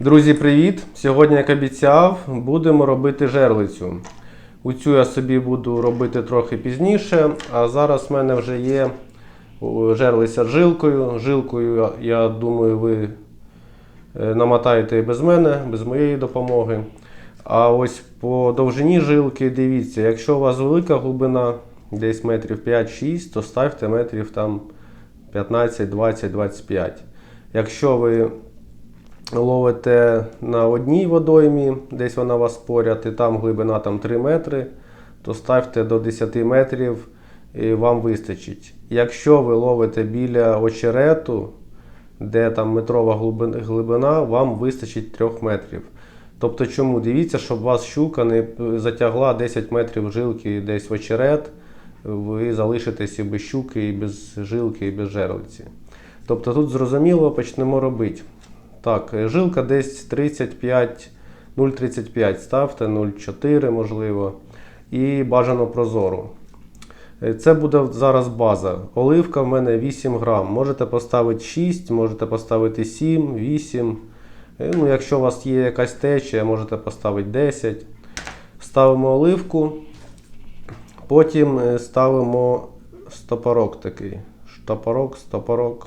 Друзі, привіт! Сьогодні, як обіцяв, будемо робити жерлицю. У цю я собі буду робити трохи пізніше, а зараз в мене вже є жерлиця з жилкою. Жилкою, я- думаю, ви е, намотаєте без мене, без моєї допомоги. А ось по довжині жилки, дивіться, якщо у вас велика глибина, десь метрів 5-6, то ставте метрів там 15, 20, 25. Якщо ви ловите на одній водоймі, десь вона у вас поряд, і там глибина там 3 метри, то ставте до 10 метрів і вам вистачить. Якщо ви ловите біля очерету, де там метрова глибина, вам вистачить 3 метрів. Тобто чому? Дивіться, щоб вас щука не затягла 10 метрів жилки десь в очерет, ви залишитесь і без щуки, і без жилки, і без жерлиці. Тобто тут зрозуміло почнемо робити. Так, е, жилка десь 35, 0,35 ставте, 0,4 можливо. І бажано прозору. Е, Це буде зараз база. Оливка в мене 8 грам. Можете поставити 6, можете поставити 7, 8. Е, Ну, якщо у вас є якась течія, можете поставити 10. Ставимо оливку. Потім ставимо стопорок такий. Штопорок, стопорок.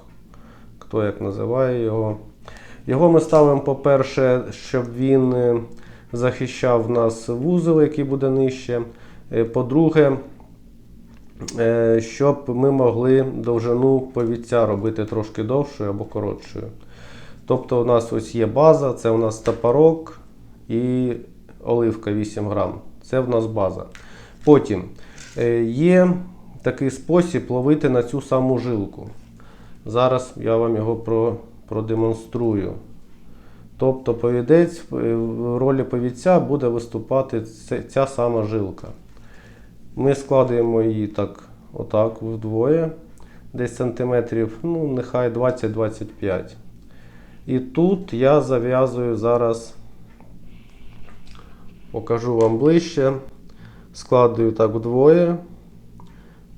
Хто як називає його. Його ми ставимо, по-перше, щоб він е, захищав нас вузол, який буде нижче. Е, По-друге, е, щоб ми могли довжину повіця робити трошки довшою або коротшою. Тобто у нас ось є база, це у нас топорок і оливка 8 грам. Це в нас база. Потім є такий спосіб ловити на цю саму жилку. Зараз я вам його про, продемонструю. Тобто повідець в ролі повідця буде виступати ця сама жилка. Ми складаємо її так, отак вдвоє, десь сантиметрів, ну нехай 20-25. І тут я зав'язую зараз, покажу вам ближче, складую так вдвоє,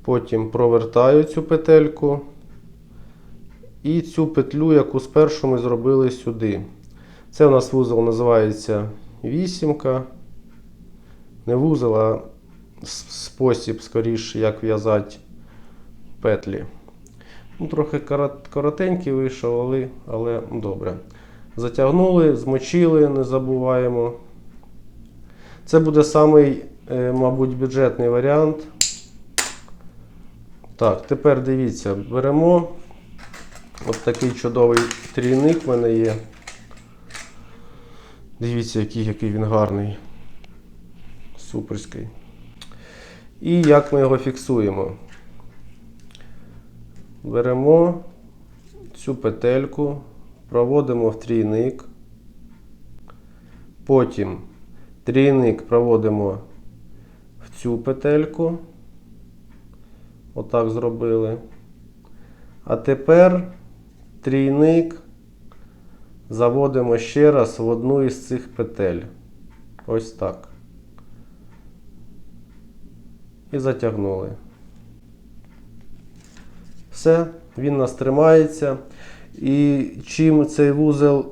потім провертаю цю петельку. І цю петлю, яку спершу ми зробили сюди. Це у нас вузол називається вісімка. Не вузол, а спосіб, скоріше, як в'язати петлі. Ну, трохи коротенький вийшов, але, але добре. Затягнули, змочили, не забуваємо. Це буде самий, е, мабуть, бюджетний варіант. Так, тепер дивіться, беремо. От такий чудовий трійник в мене є. Дивіться, який, який він гарний. Суперський. І як ми його фіксуємо? Беремо цю петельку, проводимо в трійник. Потім трійник проводимо в цю петельку. Отак зробили. А тепер трійник заводимо ще раз в одну із цих петель. Ось так. І затягнули. Все, він нас тримається. І чим цей вузел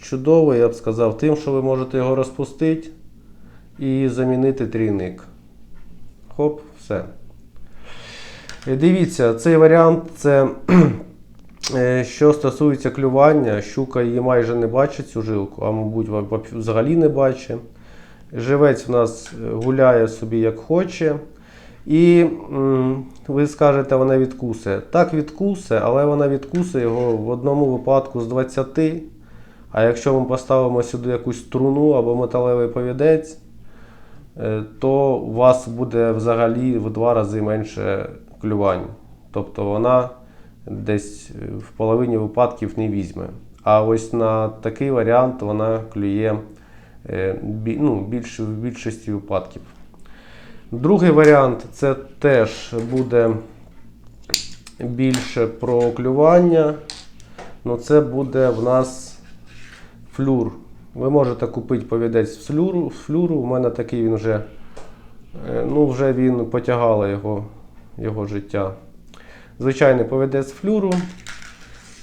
чудовий, я б сказав, тим, що ви можете його розпустити і замінити трійник. Хоп, все. Е, Дивіться, цей варіант це що стосується клювання, щука її майже не бачить цю жилку, а мабуть взагалі не бачить. Живець в нас е, гуляє собі як хоче. І ви скажете, вона відкусе. Так відкусе, але вона відкусе його в одному випадку з 20. А якщо ми поставимо сюди якусь струну або металевий повідець, е, то у вас буде взагалі в два рази менше клювань. Тобто вона десь е, в половині випадків не візьме. А ось на такий варіант вона клює е, ну, більш, в більшості випадків. Другий варіант це теж буде більше про клювання. Ну, це буде в нас флюр. Ви можете купити повідець флюру. флюру. У мене такий він вже, е, ну, вже він потягало його, його життя. Звичайний повідець з флюру.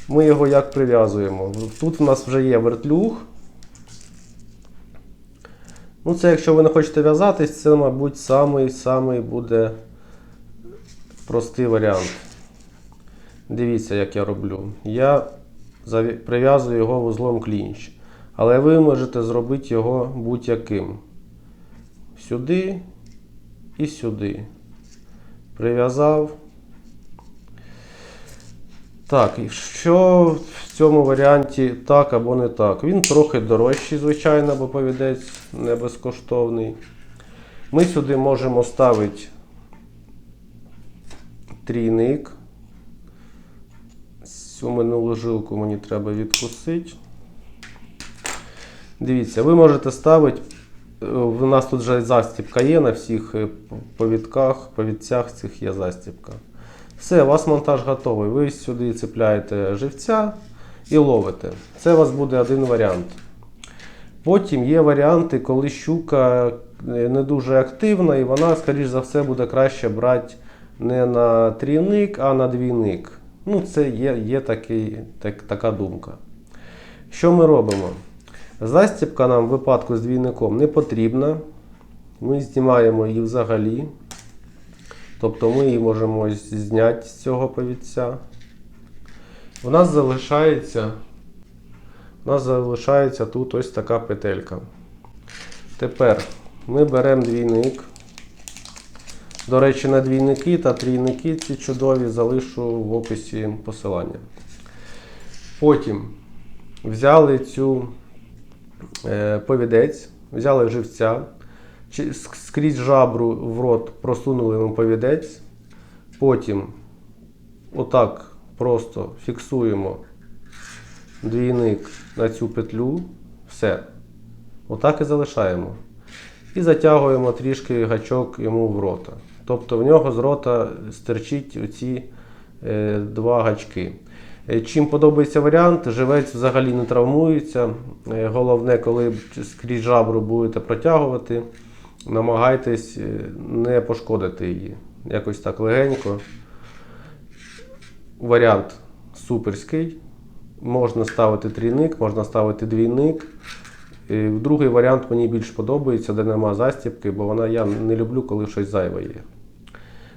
Ми його як прив'язуємо. Тут в нас вже є вертлюг. Ну, це якщо ви не хочете в'язатись, це, мабуть, самий, самий буде простий варіант. Дивіться, як я роблю. Я прив'язую його вузлом клінч. Але ви можете зробити його будь-яким. Сюди і сюди. Прив'язав. Так, що в цьому варіанті так або не так? Він трохи дорожчий, звичайно, бо повідець не безкоштовний. Ми сюди можемо ставити трійник. Цю минулу жилку мені треба відкусити. Дивіться, ви можете ставити. У нас тут вже застібка є на всіх е, повідках, повідцях цих є застібка. Все, у вас монтаж готовий. Ви сюди цепляєте живця і ловите. Це у вас буде один варіант. Потім є варіанти, коли щука е, не дуже активна, і вона, скоріш за все, буде краще брати не на трійник, а на двійник. Ну, це є, є такий, так, така думка. Що ми робимо? Застібка нам в випадку з двійником не потрібна. Ми знімаємо її взагалі. Тобто ми її можемо зняти з цього повідця. У нас залишається, у нас залишається тут ось така петелька. Tепер ми беремо двійник. До речі, на двійники та трійники ці чудові залишу в описі посилання. Потім взяли цю е, повідець, взяли живця, скрізь жабру в рот просунули йому повідець. Потім отак просто фіксуємо двійник на цю петлю. Все. Отак і залишаємо. І затягуємо трішки гачок йому в рота. Тобто в нього з рота стерчить оці е, два гачки. Е, Чим подобається варіант, живець взагалі не травмується. Е, Головне, коли скрізь жабру будете протягувати, намагайтесь е, не пошкодити її. Якось так легенько. Варіант суперський. Можна ставити трійник, можна ставити двійник. І Другий варіант мені більш подобається, де нема застібки, бо вона я не люблю, коли щось зайве є.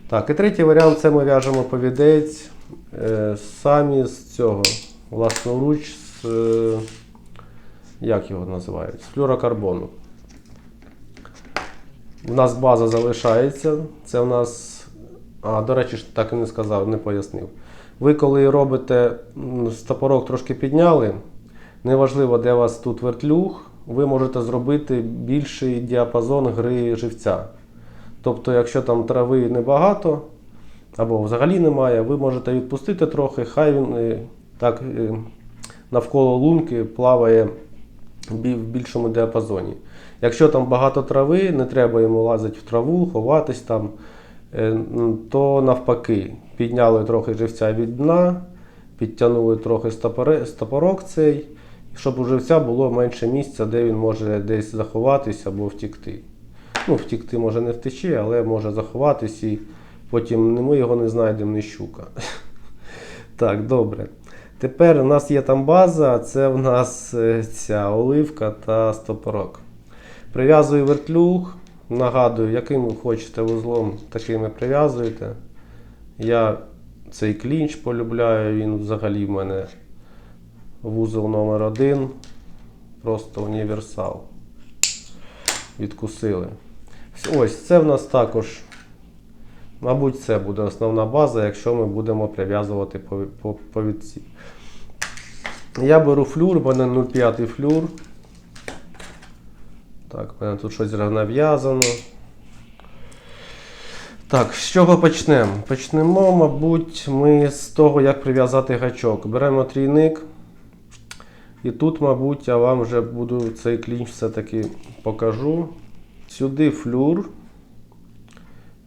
Так, і третій варіант це ми в'яжемо повідець е, самі з цього власноруч з. Е, як його називають? З флюрокарбону. У нас база залишається. Це у нас. А, до речі, так і не сказав, не пояснив. Ви коли робите стопорок трошки підняли, неважливо, де у вас тут вертлюг, ви можете зробити більший діапазон гри живця. Тобто, якщо там трави небагато, або взагалі немає, ви можете відпустити трохи, хай він е, так е, навколо лунки плаває в більшому діапазоні. Якщо там багато трави, не треба йому лазити в траву, ховатись там, е, то навпаки, підняли трохи живця від дна, підтягнули трохи стопорок цей, щоб у живця було менше місця, де він може десь заховатись або втікти. Ну, втікти може не втече, але може заховатись і потім ми його не знайдемо, не щука. Так, добре. Тепер у нас є там база, це в нас е, ця оливка та стопорок. Прив'язую вертлюг. Нагадую, яким ви хочете вузлом, таким і прив'язуєте. Я цей клінч полюбляю, він взагалі в мене вузол номер один. Просто універсал. Відкусили. Ось це в нас також, мабуть, це буде основна база, якщо ми будемо прив'язувати по, по, повідці. Я беру флюр, в мене 0,5 флюр. Так, мене тут щось нав'язано. Так, з чого почнемо? Почнемо, мабуть, ми з того, як прив'язати гачок. Беремо трійник. І тут, мабуть, я вам вже буду цей клінч все-таки покажу. Сюди флюр.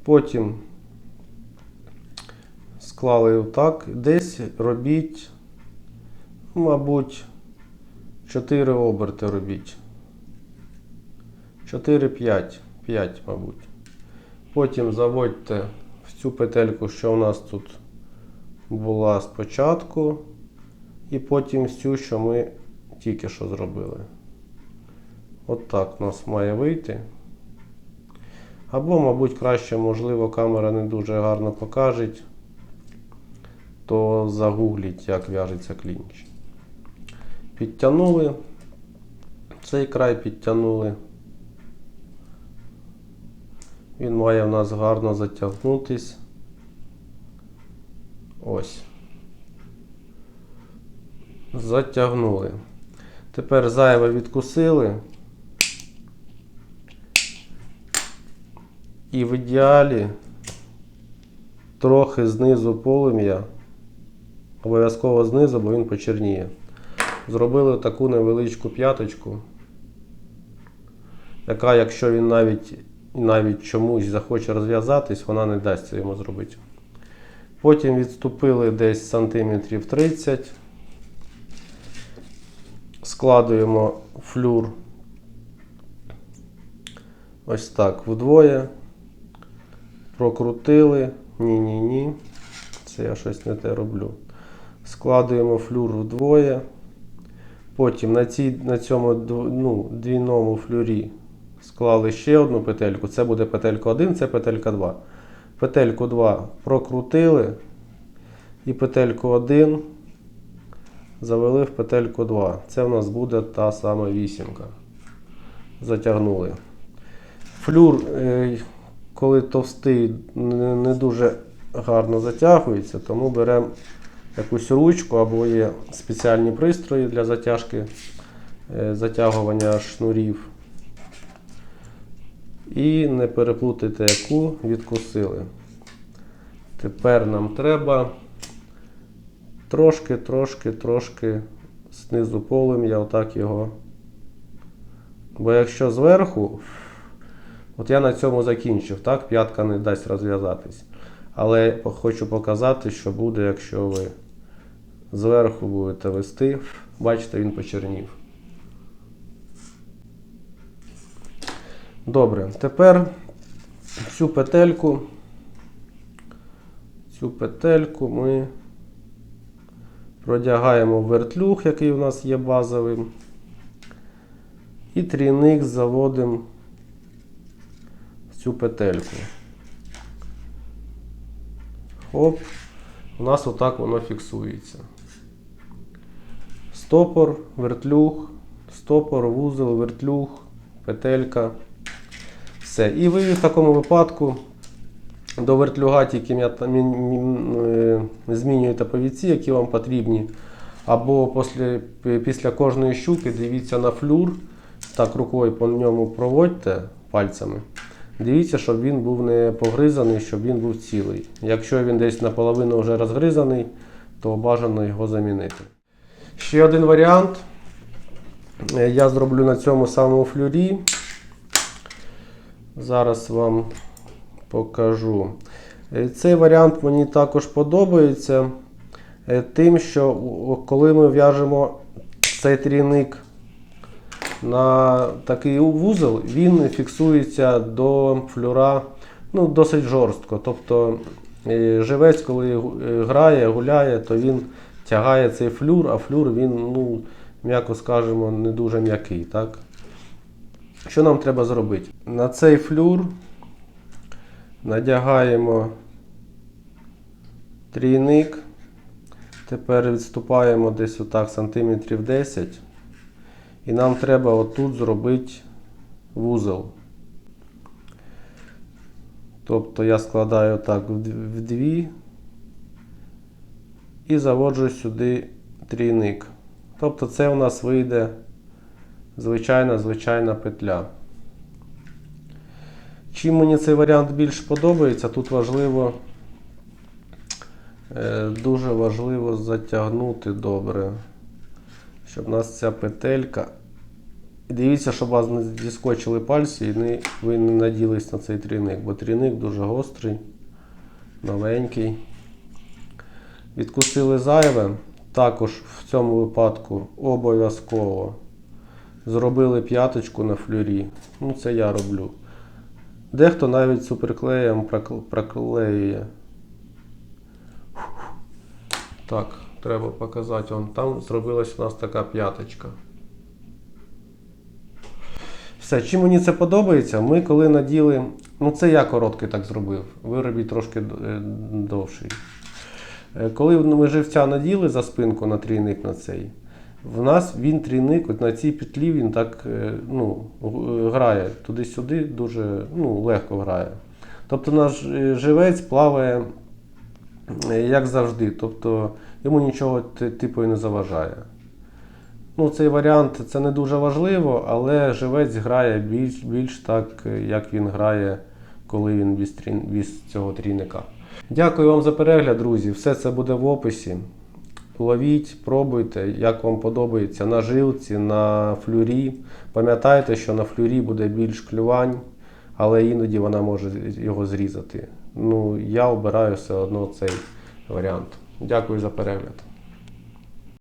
Потім склали отак. Десь робіть, мабуть, 4 оберти робіть. 4-5, 5, мабуть. Потім заводьте в цю петельку, що у нас тут була спочатку. І потім всю, що ми тільки що От так у нас має вийти. Або, мабуть, краще, можливо, камера не дуже гарно покаже, то загугліть, як в'яжеться клінч. Підтягнули. Цей край підтягнули. Він має в нас гарно затягнутись. Ось. Затягнули. Тепер зайве відкусили. І в ідеалі трохи знизу полум'я. Обов'язково знизу, бо він почерніє. Зробили таку невеличку п'яточку, яка, якщо він навіть, навіть чомусь захоче розв'язатись, вона не дасть це йому зробити. Потім відступили десь сантиметрів 30. Складуємо флюр ось так вдвоє. Прокрутили. Ні-ні-ні. Це я щось не те роблю. Складуємо флюр вдвоє. Потім на, цій, на цьому ну, двійному флюрі склали ще одну петельку. Це буде петелька 1, це петелька 2. Петельку 2 прокрутили. І петельку 1 завели в петельку 2. Це в нас буде та сама вісімка. Затягнули. Флюр, е, коли товстий, не дуже гарно затягується, тому беремо якусь ручку або є спеціальні пристрої для затяжки, е, затягування шнурів. І не переплутайте, яку відкусили. Тепер нам треба трошки, трошки, трошки знизу полум'я, отак його. Бо якщо зверху, от я на цьому закінчив, так, п'ятка не дасть розв'язатись. Але хочу показати, що буде, якщо ви зверху будете вести. Бачите, він почернів. Добре, тепер цю петельку, цю петельку ми продягаємо в вертлюг, який у нас є базовим. І трійник заводимо в цю петельку. Хоп, у нас отак воно фіксується. Стопор, вертлюг, стопор, вузол, вертлюг, петелька. Все. І ви в такому випадку до вертлюга тільки е, змінюєте повідці, які вам потрібні. Або після, після кожної щуки дивіться на флюр, так рукою по ньому проводьте пальцями. Дивіться, щоб він був не погризаний, щоб він був цілий. Якщо він десь наполовину вже розгризаний, то бажано його замінити. Ще один варіант. Е, Я зроблю на цьому самому флюрі. Зараз вам покажу. Е, Цей варіант мені також подобається е, тим, що коли ми в'яжемо цей трійник на такий вузол, він фіксується до флюра ну, досить жорстко. Тобто е, живець, коли грає, гуляє, то він тягає цей флюр, а флюр він, ну, м'яко скажемо, не дуже м'який. Так? Що нам треба зробити? На цей флюр надягаємо трійник. Тепер відступаємо десь отак сантиметрів 10. І нам треба отут зробити вузол. Тобто я складаю так в дві і заводжу сюди трійник. Тобто це у нас вийде звичайна звичайна петля. Чим мені цей варіант більш подобається, тут важливо, е, дуже важливо затягнути добре, щоб у нас ця петелька. Дивіться, щоб вас не зіскочили пальці і не, ви не наділись на цей трійник, бо трійник дуже гострий, новенький. Відкусили зайве. Також в цьому випадку обов'язково зробили п'яточку на флюрі. Ну, це я роблю. Дехто навіть суперклеєм проклеює. Так, треба показати. Вон, там зробилась у нас така п'яточка. Все, чим мені це подобається, ми коли наділи. Ну, це я короткий так зробив. Ви робіть трошки е, довший. Е, Коли ми живця наділи за спинку на трійник на цей, в нас він трійник, от на цій петлі він так е, ну, грає туди-сюди, дуже ну, легко грає. Тобто наш е, живець плаває е, як завжди, тобто йому нічого типу і не заважає. Ну, цей варіант це не дуже важливо, але живець грає більш, більш так, е, як він грає, коли він без, трін, без цього трійника. Дякую вам за перегляд, друзі. Все це буде в описі. Ловіть, пробуйте, як вам подобається на жилці, на флюрі. Пам'ятайте, що на флюрі буде більш клювань, але іноді вона може його зрізати. Ну, я обираю все одно цей варіант. Дякую за перегляд.